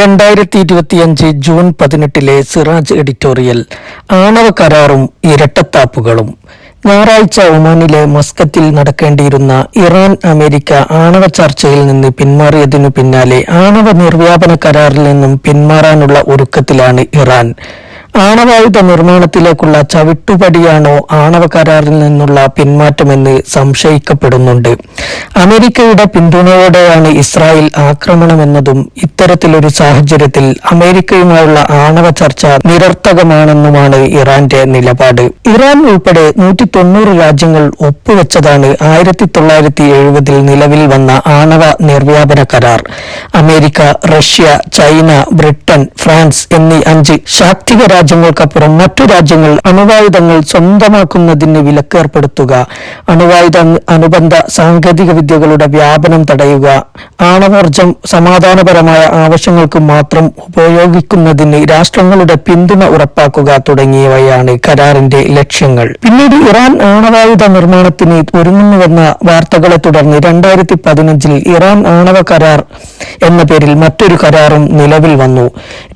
രണ്ടായിരത്തി ഇരുപത്തിയഞ്ച് ജൂൺ പതിനെട്ടിലെ സിറാജ് എഡിറ്റോറിയൽ ആണവ കരാറും ഇരട്ടത്താപ്പുകളും. ഞായറാഴ്ച ഒമാനിലെ മസ്കത്തിൽ നടക്കേണ്ടിയിരുന്ന ഇറാൻ അമേരിക്ക ആണവ ചർച്ചയിൽ നിന്ന് പിന്മാറിയതിനു പിന്നാലെ ആണവ നിർവ്യാപന കരാറിൽ നിന്നും പിന്മാറാനുള്ള ഒരുക്കത്തിലാണ് ഇറാൻ. ആണവായുധ നിർമ്മാണത്തിലേക്കുള്ള ചവിട്ടുപടിയാണോ ആണവ കരാറിൽ നിന്നുള്ള പിന്മാറ്റമെന്ന് സംശയിക്കപ്പെടുന്നുണ്ട്. അമേരിക്കയുടെ പിന്തുണയോടെയാണ് ഇസ്രായേൽ ആക്രമണമെന്നതും ഇത്തരത്തിലൊരു സാഹചര്യത്തിൽ അമേരിക്കയുമായുള്ള ആണവ ചർച്ച നിരർത്ഥകമാണെന്നുമാണ് ഇറാന്റെ നിലപാട്. ഇറാൻ ഉൾപ്പെടെ നൂറ്റി തൊണ്ണൂറ് രാജ്യങ്ങൾ ഒപ്പുവെച്ചതാണ് ആയിരത്തി തൊള്ളായിരത്തി എഴുപതിൽ നിലവിൽ വന്ന ആണവ നിർവ്യാപന കരാർ. America Russia China Britain France എന്നീ അഞ്ച് ശാക്തിക രാജ്യങ്ങൾക്കപ്പുറം മറ്റു രാജ്യങ്ങൾ അണുവായുധങ്ങൾ സ്വന്തമാക്കുന്നതിന് വിലക്കേർപ്പെടുത്തുക. അണുവായുധ അനുബന്ധ സാങ്കേതിക വിദ്യകളുടെ വ്യാപനം തടയുക. ആണവോർജം സമാധാനപരമായ ആവശ്യങ്ങൾക്ക് മാത്രം ഉപയോഗിക്കുന്നതിന് രാഷ്ട്രങ്ങളുടെ പിന്തുണ ഉറപ്പാക്കുക തുടങ്ങിയവയാണ് കരാറിന്റെ ലക്ഷ്യങ്ങൾ. പിന്നീട് ഇറാൻ ആണവായുധ നിർമ്മാണത്തിന് ഒരുങ്ങുന്നുവെന്ന വാർത്തകളെ തുടർന്ന് രണ്ടായിരത്തി പതിനഞ്ചിൽ ഇറാൻ ആണവ കരാർ എന്ന പേരിൽ മറ്റൊരു കരാറും നിലവിൽ വന്നു.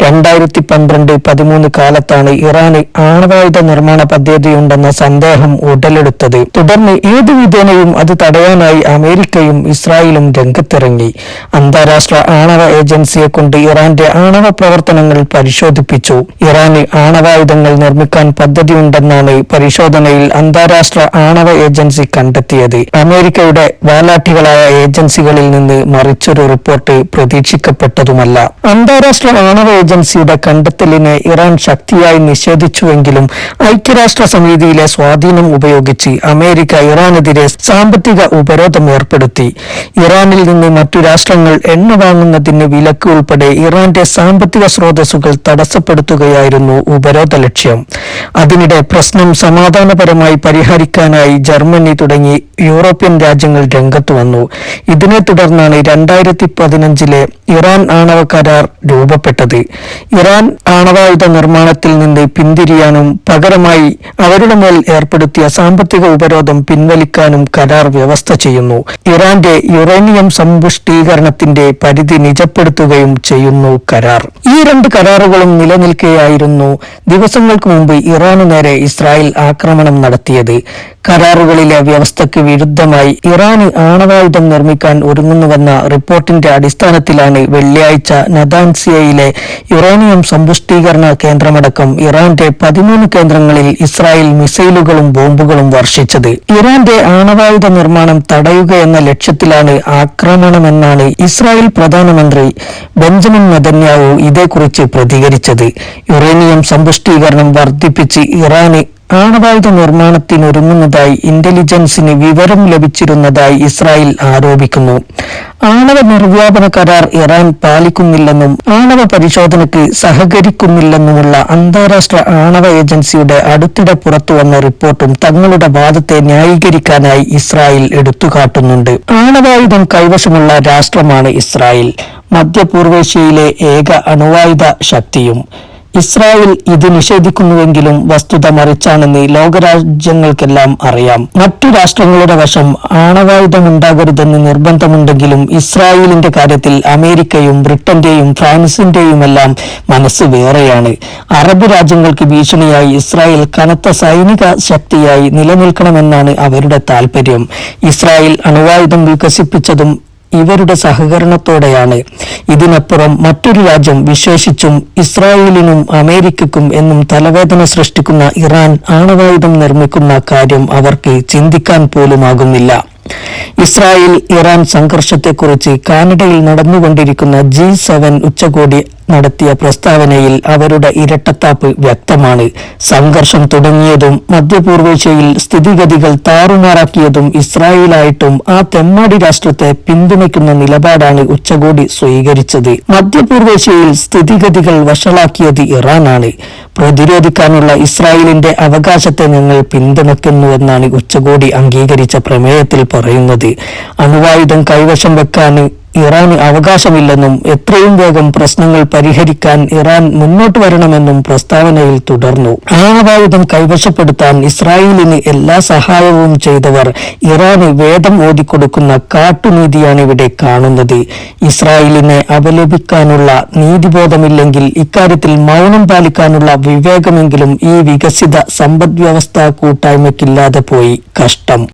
രണ്ടായിരത്തി പന്ത്രണ്ട് പതിമൂന്ന് കാലത്താണ് ഇറാന് ആണവായുധ നിർമ്മാണ പദ്ധതിയുണ്ടെന്ന സന്ദേഹം ഉടലെടുത്തത്. തുടർന്ന് ഏതു വിധേനയും അത് തടയാനായി അമേരിക്കയും ഇസ്രായേലും രംഗത്തിറങ്ങി. അന്താരാഷ്ട്ര ആണവ ഏജൻസിയെ കൊണ്ട് ഇറാന്റെ ആണവ പ്രവർത്തനങ്ങൾ പരിശോധിപ്പിച്ചു. ഇറാന് ആണവായുധങ്ങൾ നിർമ്മിക്കാൻ പദ്ധതിയുണ്ടെന്നാണ് പരിശോധനയിൽ അന്താരാഷ്ട്ര ആണവ ഏജൻസി കണ്ടെത്തിയത്. അമേരിക്കയുടെ വാലാട്ടികളായ ഏജൻസികളിൽ നിന്ന് മറിച്ചൊരു റിപ്പോർട്ട് പ്രതീക്ഷിക്കപ്പെട്ടതുമല്ല. അന്താരാഷ്ട്ര ആണവ ഏജൻസിയുടെ കണ്ടെത്തലിനെ ഇറാൻ ശക്തിയായി നിഷേധിച്ചുവെങ്കിലും ഐക്യരാഷ്ട്ര സമിതിയിലെ സ്വാധീനം ഉപയോഗിച്ച് അമേരിക്ക ഇറാനെതിരെ സാമ്പത്തിക ഉപരോധം ഏർപ്പെടുത്തി. ഇറാനിൽ നിന്ന് മറ്റു രാഷ്ട്രങ്ങൾ എണ്ണ വാങ്ങുന്നതിന് വിലക്ക് ഉൾപ്പെടെ ഇറാന്റെ സാമ്പത്തിക സ്രോതസ്സുകൾ തടസ്സപ്പെടുത്തുകയായിരുന്നു ഉപരോധ ലക്ഷ്യം. അതിനിടെ പ്രശ്നം സമാധാനപരമായി പരിഹരിക്കാനായി ജർമ്മനി തുടങ്ങി യൂറോപ്യൻ രാജ്യങ്ങൾ രംഗത്തു വന്നു. ഇതിനെ തുടർന്നാണ് രണ്ടായിരത്തി പതിനഞ്ചിലെ ഇറാൻ ആണവ കരാർ രൂപപ്പെട്ടത്. ഇറാൻ ആണവായുധ നിർമ്മാണത്തിൽ നിന്ന് പിന്തിരിയാനും പകരമായി അവരുടെ മേൽ ഏർപ്പെടുത്തിയ സാമ്പത്തിക ഉപരോധം പിൻവലിക്കാനും കരാർ വ്യവസ്ഥ ചെയ്യുന്നു. ഇറാന്റെ യുറേനിയം സമ്പുഷ്ടീകരണത്തിന്റെ പരിധി നിജപ്പെടുത്തുകയും ചെയ്യുന്നു കരാർ. ഈ രണ്ട് കരാറുകളും നിലനിൽക്കെയായിരുന്നു ദിവസങ്ങൾക്ക് മുമ്പ് ഇറാനു നേരെ ഇസ്രായേൽ ആക്രമണം നടത്തിയത്. കരാറുകളിലെ വ്യവസ്ഥയ്ക്ക് വിരുദ്ധമായി ഇറാന് ആണവായുധം നിർമ്മിക്കാൻ ഒരുങ്ങുന്നുവെന്ന റിപ്പോർട്ടിന്റെ അടിസ്ഥാനത്തിലാണ് വെള്ളിയാഴ്ച നദാൻസിയയിലെ യുറേനിയം സമ്പുഷ്ടീകരണ കേന്ദ്രമടക്കം ഇറാന്റെ പതിമൂന്ന് കേന്ദ്രങ്ങളിൽ ഇസ്രായേൽ മിസൈലുകളും ബോംബുകളും വർഷിച്ചത്. ഇറാന്റെ ആണവായുധ നിർമ്മാണം തടയുക എന്ന ലക്ഷ്യത്തിലാണ് ആക്രമണമെന്നാണ് ഇസ്രായേൽ പ്രധാനമന്ത്രി ബെഞ്ചമിൻ നെതന്യാവു ഇതേക്കുറിച്ച് പ്രതികരിച്ചത്. യുറേനിയം സമ്പുഷ്ടീകരണം വർദ്ധിപ്പിച്ച് ഇറാന് ആണവായുധ നിർമ്മാണത്തിനൊരുങ്ങുന്നതായി ഇന്റലിജൻസിന് വിവരം ലഭിച്ചിരുന്നതായി ഇസ്രായേൽ ആരോപിക്കുന്നു. ആണവ നിർവ്യാപന കരാർ ഇറാൻ പാലിക്കുന്നില്ലെന്നും ആണവ പരിശോധനയ്ക്ക് സഹകരിക്കുന്നില്ലെന്നുമുള്ള അന്താരാഷ്ട്ര ആണവ ഏജൻസിയുടെ അടുത്തിടെ പുറത്തുവന്ന റിപ്പോർട്ടും തങ്ങളുടെ വാദത്തെ ന്യായീകരിക്കാനായി ഇസ്രായേൽ എടുത്തുകാട്ടുന്നുണ്ട്. ആണവായുധം കൈവശമുള്ള രാഷ്ട്രമാണ് ഇസ്രായേൽ. മധ്യപൂർവേഷ്യയിലെ ഏക അണുവായുധ ശക്തിയും ഇസ്രായേൽ ഇത് നിഷേധിക്കുന്നുവെങ്കിലും വസ്തുത മറിച്ചാണെന്ന് ലോകരാജ്യങ്ങൾക്കെല്ലാം അറിയാം. മറ്റു രാഷ്ട്രങ്ങളുടെ വശം ആണവായുധമുണ്ടാകരുതെന്ന് നിർബന്ധമുണ്ടെങ്കിലും ഇസ്രായേലിന്റെ കാര്യത്തിൽ അമേരിക്കയും ബ്രിട്ടന്റെയും ഫ്രാൻസിന്റെയുമെല്ലാം മനസ്സ് വേറെയാണ്. അറബ് രാജ്യങ്ങൾക്ക് ഭീഷണിയായി ഇസ്രായേൽ കനത്ത സൈനിക ശക്തിയായി നിലനിൽക്കണമെന്നാണ് അവരുടെ താൽപര്യം. ഇസ്രായേൽ അണുവായുധം വികസിപ്പിച്ചതും ഇവരുടെ സഹകരണത്തോടെയാണ്. ഇതിനപ്പുറം മറ്റൊരു രാജ്യം വിശേഷിച്ചും ഇസ്രായേലിനും അമേരിക്കക്കും എന്നും തലവേദന സൃഷ്ടിക്കുന്ന ഇറാൻ ആണവായുധം നിർമ്മിക്കുന്ന കാര്യം അവർക്ക് ചിന്തിക്കാൻ പോലുമാകുന്നില്ല. ഇസ്രായേൽ ഇറാൻ സംഘർഷത്തെക്കുറിച്ച് കാനഡയിൽ നടന്നുകൊണ്ടിരിക്കുന്ന ജി സെവൻ ഉച്ചകോടി നടത്തിയ പ്രസ്താവനയിൽ അവരുടെ ഇരട്ടത്താപ്പ് വ്യക്തമാണ്. സംഘർഷം തുടങ്ങിയതും മധ്യപൂർവേഷ്യയിൽ സ്ഥിതിഗതികൾ താറുമാറാക്കിയതും ഇസ്രായേലായിട്ടും ആ തെമ്മാടി രാഷ്ട്രത്തെ പിന്തുണയ്ക്കുന്ന നിലപാടാണ് ഉച്ചകോടി സ്വീകരിച്ചത്. മധ്യപൂർവേഷ്യയിൽ സ്ഥിതിഗതികൾ വഷളാക്കിയത് ഇറാനാണ്. പ്രതിരോധിക്കാനുള്ള ഇസ്രായേലിന്റെ അവകാശത്തെ ഞങ്ങൾ പിന്തുണയ്ക്കുന്നുവെന്നാണ് ഉച്ചകോടി അംഗീകരിച്ച പ്രമേയത്തിൽ പറയുന്നത്. അണുവായുധം കൈവശം വെക്കാൻ ഇറാന് അവകാശമില്ലെന്നും എത്രയും വേഗം പ്രശ്നങ്ങൾ പരിഹരിക്കാൻ ഇറാൻ മുന്നോട്ട് വരണമെന്നും പ്രസ്താവനയിൽ തുടർന്നു. ആണവായുധം കൈവശപ്പെടുത്താൻ ഇസ്രായേലിന് എല്ലാ സഹായവും ചെയ്തവർ ഇറാന് വേദം ഓതിക്കൊടുക്കുന്ന കാട്ടുനീതിയാണ് ഇവിടെ കാണുന്നത്. ഇസ്രായേലിനെ അപലപിക്കാനുള്ള നീതിബോധമില്ലെങ്കിൽ ഇക്കാര്യത്തിൽ മൗനം പാലിക്കാനുള്ള വിവേകമെങ്കിലും ഈ വികസിത സമ്പദ്വ്യവസ്ഥ കൂട്ടായ്മയ്ക്കില്ലാതെ പോയി. കഷ്ടം.